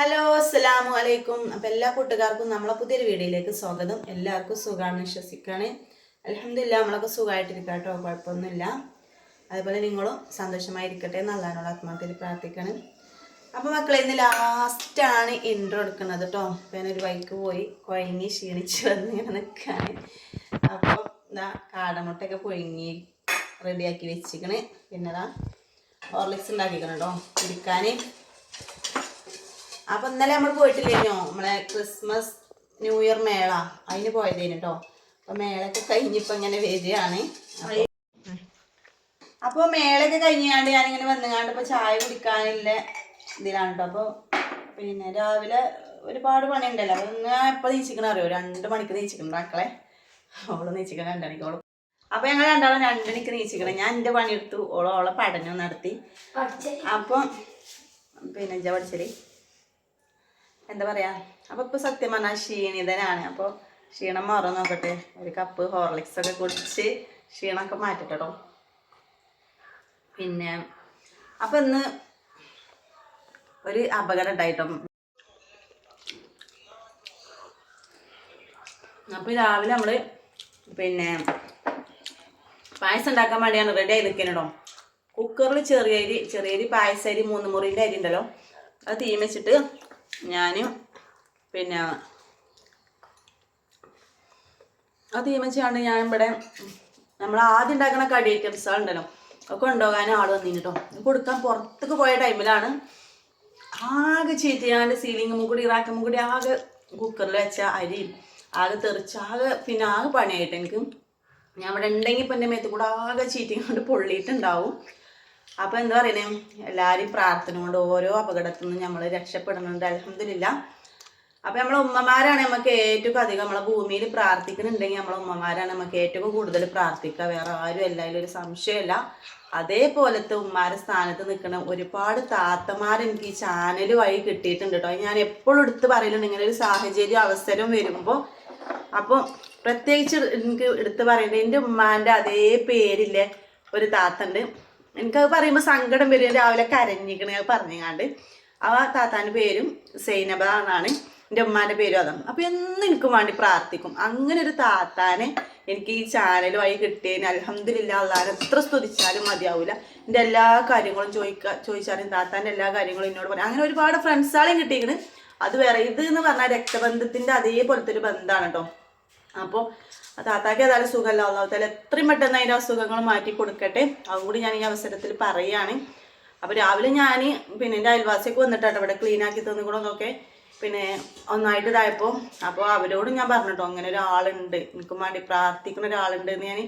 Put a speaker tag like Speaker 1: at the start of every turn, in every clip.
Speaker 1: Hello അസ്സലാമു അലൈക്കും. അപ്പം എല്ലാ കൂട്ടുകാർക്കും നമ്മളെ പുതിയൊരു വീഡിയോയിലേക്ക് സ്വാഗതം. എല്ലാവർക്കും സുഖമാണ് വിശ്വസിക്കുകയാണ് അലഹമില്ല നമ്മളൊക്കെ സുഖമായിട്ടിരിക്കുക കേട്ടോ കുഴപ്പമൊന്നുമില്ല. അതുപോലെ നിങ്ങളും സന്തോഷമായിരിക്കട്ടെ എന്ന് അള്ളഹാനോട് ആത്മാർത്ഥത്തിൽ പ്രാർത്ഥിക്കണം. അപ്പോൾ മക്കളെ ഇന്ന് ലാസ്റ്റാണ് ഇൻട്രോ എടുക്കുന്നത് കേട്ടോ അപ്പം ഞാനൊരു ബൈക്ക് പോയി കുഴങ്ങി ക്ഷീണിച്ച് വന്ന് ഇങ്ങനെ നിൽക്കുകയാണ് അപ്പോൾ ഇതാ കാടമുട്ടയൊക്കെ പുഴുങ്ങി റെഡിയാക്കി വെച്ചിക്കണേ പിന്നെ ഇതാ ഹോർലിക്സ് ഉണ്ടാക്കിക്കണം കേട്ടോ കുടിക്കാൻ അപ്പൊ ഇന്നലെ നമ്മൾ പോയിട്ടില്ലേനോ? നമ്മളെ ക്രിസ്മസ് ന്യൂ ഇയർ മേള. അതിന് പോയതേനു കേട്ടോ അപ്പൊ മേളൊക്കെ കഴിഞ്ഞിപ്പോ ഇങ്ങനെ വരികയാണ്. അപ്പൊ മേളൊക്കെ കഴിഞ്ഞാണ്ട് ഞാനിങ്ങനെ വന്നുകാണ്ട് ഇപ്പൊ ചായ കുടിക്കാനുള്ള ഇതിലാണ് കേട്ടോ അപ്പൊ പിന്നെ രാവിലെ ഒരുപാട് പണി ഉണ്ടല്ലോ അപ്പൊ ഇന്ന് എപ്പോ നീച്ചിക്കണ അറിയോ? രണ്ട് മണിക്ക് നീച്ചിക്കണം മക്കളെ. അവൾ നീച്ചിക്കണം രണ്ടണിക്കോളും അപ്പൊ ഞങ്ങൾ രണ്ടാളും രണ്ടണിക്ക് നീച്ചിക്കണം. ഞാൻ എന്റെ പണിയെടുത്തു. ഓളോ ഓളെ പഠനം നടത്തി. അപ്പൊ പിന്നെ എന്താ പഠിച്ചൽ? എന്താ പറയാ? അപ്പോൾ ഇപ്പൊ സത്യം പറഞ്ഞാൽ ക്ഷീണിതനാണ്. അപ്പൊ ക്ഷീണം മാറാൻ നോക്കട്ടെ. ഒരു കപ്പ് ഹോർലിക്സ് ഒക്കെ കുടിച്ച് ക്ഷീണമൊക്കെ മാറ്റട്ടോ പിന്നെ അപ്പൊ ഇന്ന് ഒരു അപകടം ഉണ്ടായിട്ടോ? അപ്പൊ രാവിലെ നമ്മൾ പിന്നെ പായസം ഉണ്ടാക്കാൻ വേണ്ടിയാണ് റെഡി ആയി നിൽക്കണോ കുക്കറിൽ ചെറിയ അരി ചെറിയ അരി പായസ അരി മൂന്ന് മുറിന്റെ അരി ഉണ്ടല്ലോ. അത് തീ വെച്ചിട്ട് ഞാൻ പിന്നെ അത് തീ ഞാൻ ഇവിടെ നമ്മൾ ആദ്യം ഉണ്ടാക്കുന്ന കടി ഐറ്റംസ് ഉണ്ടല്ലോ. ഒക്കെ കൊണ്ടുപോകാൻ ആൾ വന്നിന് കേട്ടോ കൊടുക്കാൻ പുറത്തേക്ക് പോയ ടൈമിലാണ് ആകെ ചീറ്റിയാണ്ട് സീലിംഗ് കൂടി ഇറാക്കും കൂടി ആകെ കുക്കറിൽ വെച്ച അരി ആകെ തെറിച്ച് ആകെ പിന്നെ ആകെ പണിയായിട്ട് എനിക്ക്. ഞാൻ ഇവിടെ ഉണ്ടെങ്കിൽ ഇപ്പം എന്റെ മേത്ത് കൂടെ ആകെ ചീറ്റിങ് കൊണ്ട് പൊള്ളിയിട്ടുണ്ടാവും. അപ്പോൾ എന്താ പറയണേ? എല്ലാവരും പ്രാർത്ഥന കൊണ്ട് ഓരോ അപകടത്തിൽ നിന്നും നമ്മൾ രക്ഷപ്പെടുന്നുണ്ട് അലഹമില്ല അപ്പോൾ നമ്മളെ ഉമ്മമാരാണ് നമുക്ക് ഏറ്റവും അധികം നമ്മളെ ഭൂമിയിൽ പ്രാർത്ഥിക്കുന്നുണ്ടെങ്കിൽ നമ്മളെ ഉമ്മമാരാണ് നമുക്ക് ഏറ്റവും കൂടുതൽ പ്രാർത്ഥിക്കുക. വേറെ ആരും എല്ലാവരും ഒരു സംശയമല്ല അതേപോലത്തെ ഉമ്മാരെ സ്ഥാനത്ത് നിൽക്കുന്ന ഒരുപാട് താത്തമാർ എനിക്ക് ഈ ചാനൽ വഴി കിട്ടിയിട്ടുണ്ട് കേട്ടോ. ഞാൻ എപ്പോഴും എടുത്ത് പറയലുണ്ട്. ഇങ്ങനെ ഒരു സാഹചര്യം അവസരം വരുമ്പോൾ അപ്പോൾ പ്രത്യേകിച്ച് എനിക്ക് എടുത്ത് പറയുന്നത് എന്റെ ഉമ്മാന്റെ അതേ പേരിലെ ഒരു താത്തണ്ട്. എനിക്കത് പറയുമ്പോൾ സങ്കടം വരും. രാവിലെ കരഞ്ഞിക്കണ അത് പറഞ്ഞങ്ങാണ്ട്. ആ താത്താന്റെ പേരും സൈനബ എന്റെ ഉമ്മാന്റെ പേരും അതാണ് അപ്പോൾ എന്നും എനിക്ക് വേണ്ടി പ്രാർത്ഥിക്കും. അങ്ങനെ ഒരു താത്താനെ എനിക്ക് ഈ ചാനൽ വഴി കിട്ടിയതിന് അലഹമില്ല അള്ളാൻ എത്ര സ്തുതിച്ചാലും മതിയാവില്ല എന്റെ എല്ലാ കാര്യങ്ങളും ചോദിക്കുക ചോദിച്ചാലും താത്താന്റെ എല്ലാ കാര്യങ്ങളും എന്നോട് പറയാം. അങ്ങനെ ഒരുപാട് ഫ്രണ്ട്സുകളെയും കിട്ടിയിരിക്കുന്നത് അത് വേറെ ഇത് എന്ന് പറഞ്ഞാൽ രക്തബന്ധത്തിന്റെ അതേപോലത്തെ ഒരു ബന്ധമാണ് കേട്ടോ അപ്പോൾ താത്താക്ക് ഏതായാലും സുഖമല്ല. അള്ളാഹുത്താല എത്രയും പെട്ടെന്ന് അതിന്റെ അസുഖങ്ങൾ മാറ്റി കൊടുക്കട്ടെ. അതുകൂടി ഞാൻ ഈ അവസരത്തിൽ പറയുകയാണ് അപ്പോൾ രാവിലെ ഞാൻ പിന്നെ എന്റെ അയൽവാസിയൊക്കെ വന്നിട്ടാണ് ഇവിടെ ക്ലീൻ ആക്കി തന്നുകൂടെന്നൊക്കെ പിന്നെ ഒന്നായിട്ട് ഇതായപ്പോൾ അപ്പോൾ അവരോടും ഞാൻ പറഞ്ഞിട്ടോ അങ്ങനെ ഒരാളുണ്ട്. എനിക്ക് വേണ്ടി പ്രാർത്ഥിക്കുന്ന ഒരാളുണ്ട് എന്ന് ഞാൻ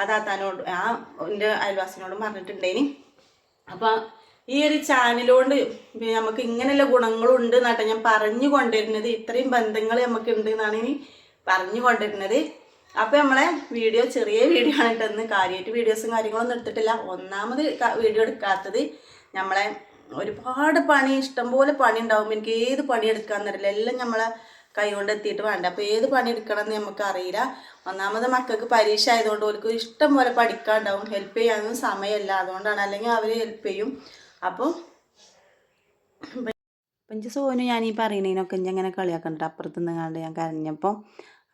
Speaker 1: ആ താത്താനോട് ആ എന്റെ അയൽവാസിനോടും പറഞ്ഞിട്ടുണ്ടേനി. അപ്പോൾ ഈ ഒരു ചാനലുകൊണ്ട് നമുക്ക് ഇങ്ങനെയുള്ള ഗുണങ്ങളുണ്ട് എന്നാട്ടെ ഞാൻ പറഞ്ഞു കൊണ്ടുവരുന്നത് ഇത്രയും ബന്ധങ്ങൾ നമുക്ക് ഉണ്ട് എന്നാണ് ഇനി പറഞ്ഞു കൊണ്ടിരുന്നത് അപ്പോൾ നമ്മളെ വീഡിയോ ചെറിയ വീഡിയോ ആണ് ഇട്ടെന്ന് കാര്യമായിട്ട് വീഡിയോസും കാര്യങ്ങളൊന്നും എടുത്തിട്ടില്ല. ഒന്നാമത് വീഡിയോ എടുക്കാത്തത് നമ്മളെ ഒരുപാട് പണി ഇഷ്ടംപോലെ പണി ഉണ്ടാവും എനിക്ക് ഏത് പണി എടുക്കാമെന്നറിയില്ല എല്ലാം നമ്മളെ കൈ കൊണ്ട് എത്തിയിട്ട് വേണ്ട. അപ്പോൾ ഏത് പണി എടുക്കണം എന്ന് നമുക്ക് അറിയില്ല. ഒന്നാമത് മക്കൾക്ക് പരീക്ഷ ആയതുകൊണ്ട് അവർക്ക് ഇഷ്ടം പോലെ പഠിക്കാണ്ടാവും. ഹെൽപ്പ് ചെയ്യാനൊന്നും സമയമല്ല. അതുകൊണ്ടാണ് അല്ലെങ്കിൽ അവർ ഹെൽപ്പ് ചെയ്യും. അപ്പോൾ അപ്പം സോനു ഞാൻ ഈ പറയണതിനൊക്കെ ഇഞ്ചി അങ്ങനെ കളിയാക്കുന്നുണ്ട് അപ്പുറത്ത് നിന്നാണ്ട് ഞാൻ കരഞ്ഞപ്പോൾ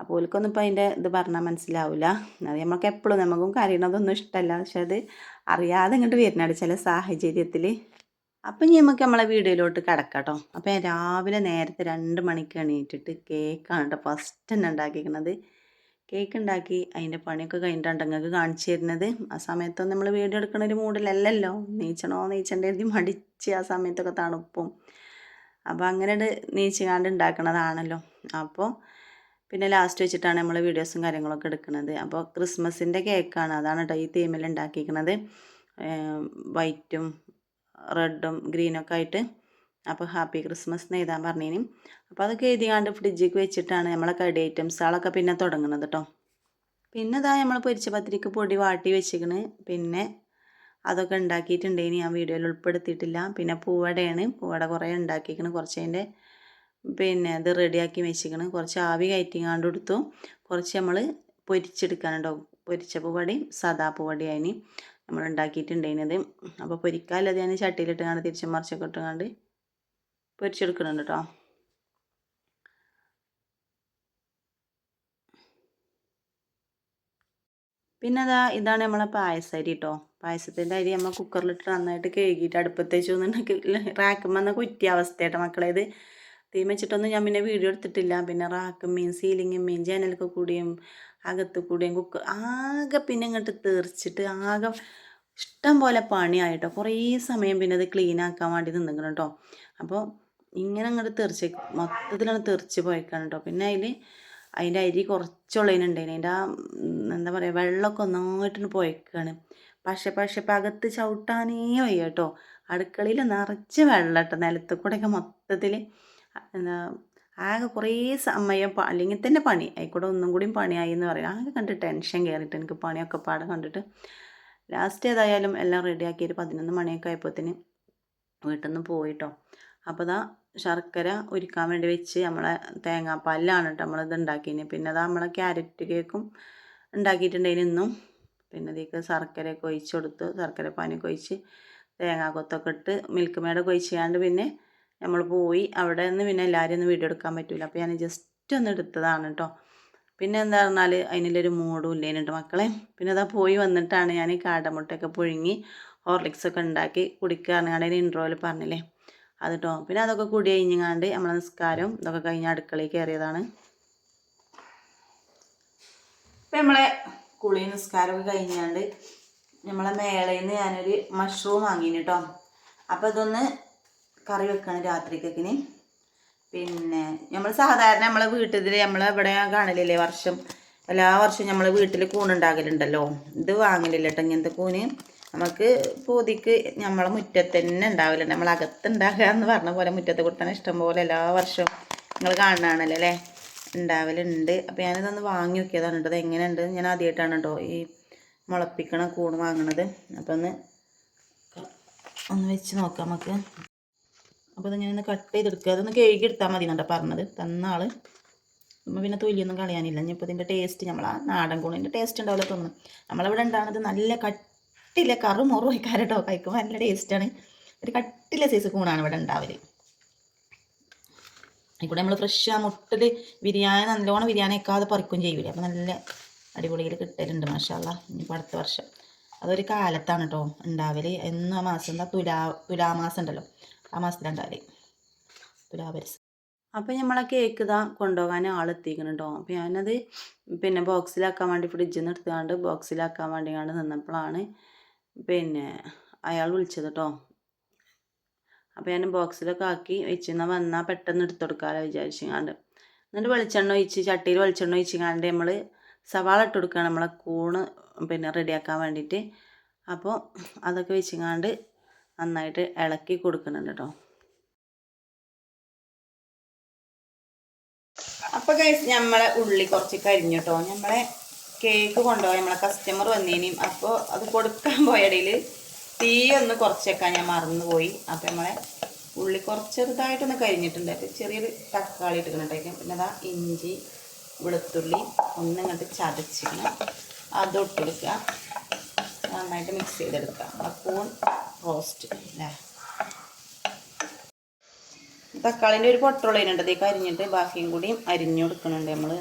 Speaker 1: അപ്പോൾ ഓൽക്കൊന്നും ഇപ്പോൾ അതിന്റെ ഇത് പറഞ്ഞാൽ മനസ്സിലാവില്ല അത് നമുക്ക് എപ്പോഴും നമുക്കും കരയണതൊന്നും ഇഷ്ടമല്ല പക്ഷെ അത് അറിയാതെ ഇങ്ങോട്ട് വരുന്നുണ്ട് ചില സാഹചര്യത്തിൽ അപ്പം ഇനി നമുക്ക് നമ്മളെ വീഡിയോയിലോട്ട് കിടക്കാം കേട്ടോ അപ്പോൾ ഞാൻ രാവിലെ നേരത്തെ രണ്ട് മണിക്ക് എണീറ്റിട്ട് കേക്കാണ് കേട്ടോ ഫസ്റ്റ് തന്നെ ഉണ്ടാക്കിയിരിക്കുന്നത് കേക്ക് ഉണ്ടാക്കി അതിന്റെ പണിയൊക്കെ കഴിഞ്ഞിട്ടാണ് നിങ്ങൾക്ക് കാണിച്ചു തരുന്നത്. ആ സമയത്തൊന്നും നമ്മൾ വീഡിയോ എടുക്കുന്ന ഒരു മൂഡിലല്ലല്ലോ. നീച്ചണോ നീച്ചണ്ടെഴുതി മടിച്ച് ആ സമയത്തൊക്കെ തണുപ്പും. അപ്പോൾ അങ്ങനെ നീച്ചുകാണ്ട് ഉണ്ടാക്കണതാണല്ലോ. അപ്പോൾ പിന്നെ ലാസ്റ്റ് വെച്ചിട്ടാണ് നമ്മൾ വീഡിയോസും കാര്യങ്ങളൊക്കെ എടുക്കുന്നത്. അപ്പോൾ ക്രിസ്മസിന്റെ കേക്കാണ് അതാണ് കേട്ടോ ഈ തീമിൽ ഉണ്ടാക്കിയിരിക്കുന്നത് വൈറ്റും റെഡും ഗ്രീനൊക്കെ ആയിട്ട്. അപ്പോൾ ഹാപ്പി ക്രിസ്മസ് എന്ന് എഴുതാൻ പറഞ്ഞിനി. അപ്പോൾ അതൊക്കെ എഴുതിയാണ്ട് ഫ്രിഡ്ജിക്ക് വെച്ചിട്ടാണ് നമ്മളെ കടി ഐറ്റംസുകളൊക്കെ പിന്നെ തുടങ്ങുന്നത് കേട്ടോ പിന്നെ ഇതാ നമ്മൾ പൊരിച്ച പത്തിരിക്ക് പൊടി വാട്ടി വെച്ചിക്കണ്. പിന്നെ അതൊക്കെ ഉണ്ടാക്കിയിട്ടുണ്ടെങ്കിൽ ഞാൻ വീഡിയോയിൽ ഉൾപ്പെടുത്തിയിട്ടില്ല. പിന്നെ പൂവടയാണ്. പൂവട കുറേ ഉണ്ടാക്കിയിരിക്കണ് കുറച്ച് അതിന്റെ പിന്നെ ഇത് റെഡിയാക്കി വെച്ചിരിക്കണം. കുറച്ച് ആവി കയറ്റിങ്ങാണ്ട് എടുത്തു കുറച്ച് നമ്മൾ പൊരിച്ചെടുക്കാനുണ്ടോ? പൊരിച്ച പൂവടി സാദാ പൂവടി അതിന് നമ്മൾ ഉണ്ടാക്കിയിട്ടുണ്ടായിരുന്നത് അപ്പോൾ പൊരിക്കാല്ലത് ഞാൻ ചട്ടിയിലിട്ട് കണ്ട് തിരിച്ചും മറിച്ചൊക്കെ ഇട്ടുകൊണ്ട് പൊരിച്ചെടുക്കുന്നുണ്ട് കേട്ടോ പിന്നെ അതാ ഇതാണ് നമ്മളെ പായസരി കേട്ടോ പായസത്തിന്റെ അരി നമ്മൾ കുക്കറിലിട്ട് നന്നായിട്ട് കഴുകിയിട്ട് അടുപ്പത്തേച്ചു എന്നുണ്ടെങ്കിൽ റാക്കുമ്പോൾ കുറ്റിയ അവസ്ഥയായിട്ട് മക്കളേത് തീ വെച്ചിട്ടൊന്നും ഞാൻ പിന്നെ വീഡിയോ എടുത്തിട്ടില്ല. പിന്നെ റാക്കും മീൻ സീലിങ്ങും മീൻ ജനലൊക്കെ കൂടിയും അകത്ത് കൂടിയും കുക്ക് ആകെ പിന്നെ ഇങ്ങോട്ട് തീർച്ചിട്ട് ആകെ ഇഷ്ടം പോലെ പണിയായിട്ടോ. കുറേ സമയം പിന്നെ അത് ക്ലീൻ ആക്കാൻ വേണ്ടി നിന്നിക്കണം കേട്ടോ അപ്പോൾ ഇങ്ങനെ അങ്ങോട്ട് തെറിച്ച് മൊത്തത്തിലാണ് തെറിച്ച് പോയിക്കാണ് കേട്ടോ പിന്നെ അതിൽ അതിന്റെ അരി കുറച്ചുള്ളതിനുണ്ടായിന്. അതിന്റെ ആ എന്താ പറയുക വെള്ളമൊക്കെ ഒന്നായിട്ടാണ് പോയിക്കാണ്. പക്ഷെ പക്ഷെ ഇപ്പം അകത്ത് ചവിട്ടാനേ വയ്യ കേട്ടോ അടുക്കളയിൽ നിറച്ച് വെള്ളം കേട്ടോ നിലത്ത് കൂടെയൊക്കെ മൊത്തത്തിൽ എന്താ ആകെ കുറേ സമയം അല്ലെങ്കിൽ തന്നെ പണി ആയിക്കൂടെ ഒന്നും കൂടിയും പണിയായി എന്ന് പറയാം. ആകെ കണ്ട് ടെൻഷൻ കയറിയിട്ട് എനിക്ക് പണിയൊക്കെ പാടെ കണ്ടിട്ട് ലാസ്റ്റ് ഏതായാലും എല്ലാം റെഡിയാക്കി ഒരു പതിനൊന്ന് മണിയൊക്കെ ആയപ്പോഴത്തേന് വീട്ടിൽ നിന്ന് പോയിട്ടോ. അപ്പോൾ ഇതാ ശർക്കര ഉരുക്കാൻ വേണ്ടി വെച്ച് നമ്മളെ തേങ്ങാപ്പാലിലാണ് കേട്ടോ നമ്മളിത് ഉണ്ടാക്കിയത് പിന്നെ അതാ നമ്മളെ ക്യാരറ്റ് കേക്കും ഉണ്ടാക്കിയിട്ടുണ്ടായിരുന്നു ഇന്നും. പിന്നെ ഇതിലേക്ക് ശർക്കരയൊക്കെ ഒഴിച്ച് കൊടുത്ത് ശർക്കര പാനി ഒഴിച്ച് തേങ്ങാ കൊത്തൊക്കെ ഇട്ട് മിൽക്ക് മേടൊക്കെ ഒഴിച്ചാണ്ട് പിന്നെ നമ്മൾ പോയി അവിടെ നിന്ന് പിന്നെ എല്ലാവരും ഒന്നും വീഡിയോ എടുക്കാൻ പറ്റില്ല അപ്പോൾ ഞാൻ ജസ്റ്റ് ഒന്ന് എടുത്തതാണ് കേട്ടോ പിന്നെ എന്താ പറഞ്ഞാൽ അതിനുള്ളൊരു മൂഡും ഇല്ലേനുണ്ട് മക്കളെ. പിന്നെ അതാ പോയി വന്നിട്ടാണ് ഞാൻ ഈ കാടമുട്ടയൊക്കെ പുഴുങ്ങി ഹോർലിക്സ് ഒക്കെ ഉണ്ടാക്കി കുടിക്കുകയാണ് അതിന് ഇൻട്രോയിൽ പറഞ്ഞില്ലേ. അത് കേട്ടോ പിന്നെ അതൊക്കെ കുടി കഴിഞ്ഞാണ്ട് നമ്മളെ നിസ്കാരം ഇതൊക്കെ കഴിഞ്ഞ് അടുക്കളയിൽ കയറിയതാണ്. ഇപ്പം നമ്മളെ കുളി നിസ്കാരമൊക്കെ കഴിഞ്ഞാണ്ട് നമ്മളെ മേളയിൽ നിന്ന് ഞാനൊരു മഷ്റൂം വാങ്ങിന് കേട്ടോ അപ്പോൾ ഇതൊന്ന് കറി വെക്കണം രാത്രിക്കൊക്കെ പിന്നെ നമ്മൾ സാധാരണ നമ്മളെ വീട്ടിൽ നമ്മൾ ഇവിടെ കാണലില്ലേ വർഷം? എല്ലാ വർഷവും നമ്മൾ വീട്ടിൽ കൂണുണ്ടാകലുണ്ടല്ലോ. ഇത് വാങ്ങലില്ല കേട്ടോ ഇങ്ങനത്തെ കൂന് നമുക്ക് പൂതിക്ക് നമ്മളെ മുറ്റത്ത് തന്നെ ഉണ്ടാവില്ല. നമ്മൾ അകത്തുണ്ടാകുക എന്ന് പറഞ്ഞ പോലെ മുറ്റത്ത് ഇഷ്ടം പോലെ എല്ലാ വർഷവും നിങ്ങൾ കാണുകയാണല്ലോ അല്ലേ? ഉണ്ടാവലുണ്ട്. അപ്പോൾ ഞാനിതൊന്ന് വാങ്ങി നോക്കിയതാണ് കേട്ടോ അത് എങ്ങനെയുണ്ട്? ഞാൻ ആദ്യമായിട്ടാണ് കേട്ടോ ഈ മുളപ്പിക്കണ കൂണ് വാങ്ങണത്. അപ്പോൾ ഒന്ന് ഒന്ന് വെച്ച് നോക്കാം നമുക്ക്. അപ്പോൾ അത് ഞാനൊന്ന് കട്ട് ചെയ്തെടുക്കുക അതൊന്ന് കഴുകി എടുത്താൽ മതി എന്നാണ് പറഞ്ഞത്. തന്ന നമ്മൾ പിന്നെ തൊലിയൊന്നും കളയാനില്ല. ഇനിയിപ്പോൾ ഇതിന്റെ ടേസ്റ്റ് നമ്മൾ ആ നാടൻ കൂണിന്റെ ടേസ്റ്റ് ഉണ്ടാവില്ല തോന്നുന്നു നമ്മളിവിടെ ഉണ്ടാകുന്നത് നല്ല കട്ടിലെ കറു മുറു വയ്ക്കാരട്ടോ കഴിക്കുമ്പോൾ നല്ല ടേസ്റ്റാണ് ഒരു കട്ടിലെ സൈസ് കൂണാണ് ഇവിടെ ഉണ്ടാവൽ. ഇവിടെ നമ്മൾ ഫ്രഷ് ആ മുട്ടിൽ ബിരിയാണി നല്ലോണം ബിരിയാണി വെക്കാതെ പറിക്കും ചെയ്യൂലേ. അപ്പോൾ നല്ല അടിപൊളിയിൽ കിട്ടലുണ്ട് മാഷാല്ല ഇനിയിപ്പോൾ അടുത്ത വർഷം. അതൊരു കാലത്താണ് കേട്ടോ ഉണ്ടാവൽ എന്നാ മാസം എന്താ തുലാ തുലാമാസം ഉണ്ടല്ലോ. ആ മാസത്തിലുണ്ടാവൽ തുലാപരിസ് അപ്പോൾ നമ്മളെ കേക്ക് ഇതാ കൊണ്ടുപോകാൻ ആളെത്തിക്കണം കേട്ടോ അപ്പോൾ ഞാനത് പിന്നെ ബോക്സിലാക്കാൻ വേണ്ടി ഫ്രിഡ്ജിൽ നിന്ന് എടുത്തുകൊണ്ട് ബോക്സിലാക്കാൻ വേണ്ടി കണ്ട് നിന്നപ്പോഴാണ് പിന്നെ അയാൾ വിളിച്ചത് കേട്ടോ അപ്പോൾ ഞാൻ ബോക്സിലൊക്കെ ആക്കി വെച്ചിരുന്ന വന്നാൽ പെട്ടെന്ന് എടുത്തു കൊടുക്കാമല്ലോ വിചാരിച്ചങ്ങാണ്ട്. എന്നിട്ട് വെളിച്ചെണ്ണ ഒഴിച്ച് ചട്ടിയിൽ വെളിച്ചെണ്ണ ഒഴിച്ചിങ്ങാണ്ട് നമ്മൾ സവാള ഇട്ട് കൊടുക്കുകയാണ് നമ്മളെ കൂണ് പിന്നെ റെഡിയാക്കാൻ വേണ്ടിയിട്ട്. അപ്പോൾ അതൊക്കെ വെച്ചങ്ങാണ്ട് നന്നായിട്ട് ഇളക്കി കൊടുക്കുന്നുണ്ട് കേട്ടോ. അപ്പോൾ കഴിച്ച് നമ്മളെ ഉള്ളി കുറച്ച് കരിഞ്ഞു കേട്ടോ. നമ്മളെ കേക്ക് കൊണ്ടുപോയി നമ്മളെ കസ്റ്റമർ വന്നേനും അപ്പോൾ അത് കൊടുക്കാൻ പോയ തീ ഒന്ന് കുറച്ചേക്കാൻ ഞാൻ മറന്നുപോയി. അപ്പോൾ നമ്മളെ ഉള്ളി കുറച്ച് ചെറുതായിട്ടൊന്ന് കരിഞ്ഞിട്ടുണ്ട്. അപ്പോൾ ചെറിയൊരു തക്കാളി ഇട്ടിട്ടുണ്ടായിരിക്കും പിന്നെ അതാ ഇഞ്ചി വെളുത്തുള്ളി ഒന്ന് ഇങ്ങോട്ട് ചതച്ചിക്കണം അത് ഇട്ടെടുക്കുക നന്നായിട്ട് മിക്സ് ചെയ്തെടുക്കുക. അപ്പോൾ റോസ്റ്റ് അല്ലേ തക്കാളിന്റെ ഒരു പൊട്ടുള്ളതിനുണ്ട് അതേക്ക് അരിഞ്ഞിട്ട് ബാക്കിയും കൂടിയും അരിഞ്ഞു കൊടുക്കുന്നുണ്ട് നമ്മൾ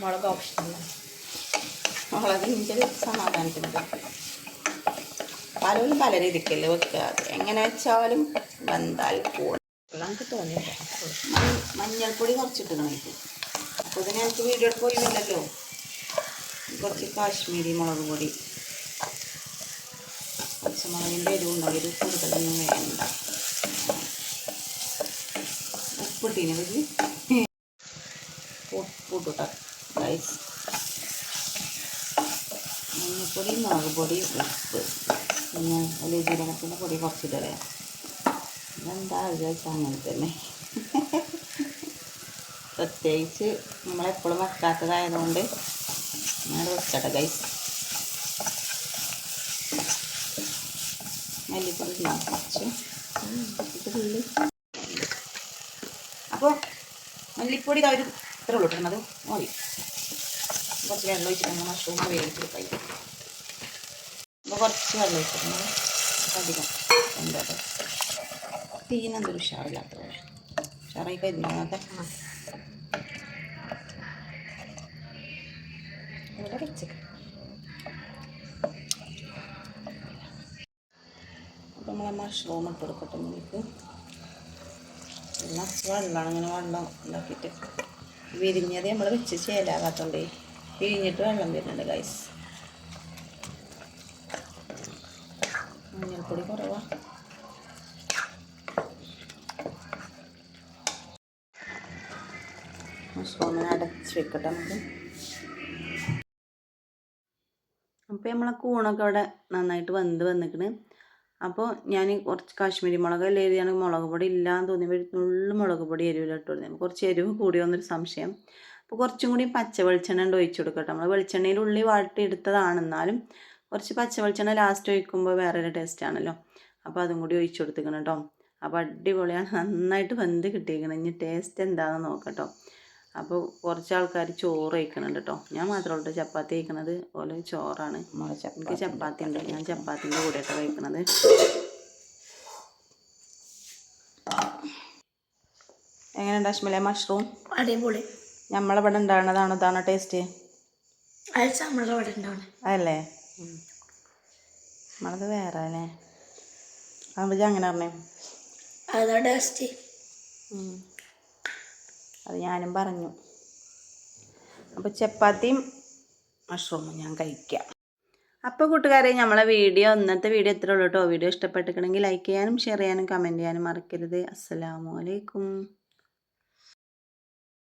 Speaker 1: മുളക് ഓപ്ഷനല്ല. മുളക് ഇഞ്ചി സമാധാനത്തിനുണ്ട്. പലരും പല രീതിക്കല്ലേ വെക്കുക. എങ്ങനെ വെച്ചാലും വന്നാൽ കൂടും നമുക്ക് തോന്നി മഞ്ഞൾപ്പൊടി കുറച്ചിട്ട് എനിക്ക് അപ്പോൾ തന്നെ എനിക്ക് വീഡിയോ പോയില്ലല്ലോ കുറച്ച് കാശ്മീരി മുളക് പൊടി. പച്ചമുളകിന്റെ എരിവുണ്ടാവും എരിവ് കൂടുതലൊന്നും വേണ്ട. ഉപ്പിട്ടീനെ വലിയ ഉപ്പിട്ടുട്ടോ ഗൈസ് മഞ്ഞൾപ്പൊടി മുളക് പൊടി ഉപ്പ്. പിന്നെ വലിയ ജീരകത്തിന്റെ പൊടി കുറച്ചിട്ടറിയാം ഇതെന്താ വിചാരിച്ചാൽ അങ്ങനെ തന്നെ. പ്രത്യേകിച്ച് നമ്മളെപ്പോഴും വെക്കാത്തതായതുകൊണ്ട് ഞാൻ വെച്ചട്ടെ ഗൈസ് മല്ലിപ്പൊടി അപ്പോൾ മല്ലിപ്പൊടി ഒരു ഇത്ര ഉള്ളു ഇടണത് മതി. കുറച്ച് വെള്ളം ഒഴിച്ചിട്ട് മഷ്റൂം വേവിച്ചെടുക്കാം അപ്പോൾ കുറച്ച് വെള്ളം ഒഴിച്ചിട്ടുണ്ട് അധികം എന്താ തീനെന്തൊരു ഉഷാറില്ലാത്ത ഉഷാറായി കരിഞ്ഞാകത്തെ ഇവിടെ വെച്ചേക്കാം അപ്പോൾ നമ്മളെ മഷ്റൂം ഇട്ട് കൊടുക്കട്ടെ നമുക്ക് വെള്ളം വെള്ളമാണ് ഇങ്ങനെ വെള്ളം ഉണ്ടാക്കിയിട്ട്. വിരിഞ്ഞത് നമ്മൾ വെച്ച് ചേലാകാത്തോണ്ടേ പിഴിഞ്ഞിട്ട് വെള്ളം വരുന്നുണ്ട് ഗൈസ് മഞ്ഞൾപ്പൊടി കുറവാ. മഷ്റൂമിനെ അടച്ച് വെക്കട്ടെ നമുക്ക്. നമ്മളെ കൂണൊക്കെ അവിടെ നന്നായിട്ട് വെന്ത് വന്നിക്കണ്. അപ്പോൾ ഞാൻ കുറച്ച് കാശ്മീരി മുളക് അല്ലേ എഴുതിയാണ് മുളക് പൊടി ഇല്ലാന്ന് തോന്നിയപ്പോൾ നുള്ളു മുളക് പൊടി എരിവിൽ ഇട്ട് നമുക്ക് കുറച്ച് എരിവ് കൂടി വന്നൊരു സംശയം. അപ്പോൾ കുറച്ചും കൂടി പച്ച വെളിച്ചെണ്ണ ഉണ്ട് ഒഴിച്ചു കൊടുക്കട്ടെ. നമ്മൾ വെളിച്ചെണ്ണയിൽ ഉള്ളി വാട്ടി എന്നാലും കുറച്ച് പച്ച വെളിച്ചെണ്ണ ലാസ്റ്റ് ഒഴിക്കുമ്പോൾ വേറൊരു ടേസ്റ്റ് ആണല്ലോ. അപ്പോൾ അതും കൂടി ഒഴിച്ചു കൊടുത്തിക്കണം കേട്ടോ അപ്പോൾ അടിപൊളിയാണ്. നന്നായിട്ട് വെന്ത് കിട്ടിയിരിക്കണം ഇനി ടേസ്റ്റ് എന്താണെന്ന് നോക്കട്ടോ. അപ്പോൾ കുറച്ച് ആൾക്കാർ ചോറ് കഴിക്കുന്നുണ്ട് കേട്ടോ ഞാൻ മാത്രമേ ഉള്ളൂ ചപ്പാത്തി കഴിക്കണത്. ഓലെ ചോറാണ്. എനിക്ക് ചപ്പാത്തി ഉണ്ട് ഞാൻ ചപ്പാത്തിന്റെ കൂടെയൊക്കെ കഴിക്കണത്. എങ്ങനെയുണ്ട് അശ്മലെ മഷ്റൂം?
Speaker 2: അടിപൊളി.
Speaker 1: നമ്മളിവിടെ ഉണ്ടാകുന്നതാണോ? ഇതാണോ ടേസ്റ്റ്?
Speaker 2: അല്ലേ
Speaker 1: അതല്ലേ നമ്മളത് വേറെ അല്ലേ അങ്ങനെ പറഞ്ഞേ.
Speaker 2: അതാ ടേസ്റ്റ്.
Speaker 1: അത് ഞാനും പറഞ്ഞു. അപ്പോൾ ചപ്പാത്തിയും മഷ്റൂമും ഞാൻ കഴിക്കാം. അപ്പോൾ കൂട്ടുകാരെ നമ്മളെ വീഡിയോ ഇന്നത്തെ വീഡിയോ ഇത്രേ ഉള്ളൂ കേട്ടോ വീഡിയോ ഇഷ്ടപ്പെട്ടിട്ടുണ്ടെങ്കിൽ ലൈക്ക് ചെയ്യാനും ഷെയർ ചെയ്യാനും കമന്റ് ചെയ്യാനും മറക്കരുത്. അസ്സലാമു അലൈക്കും.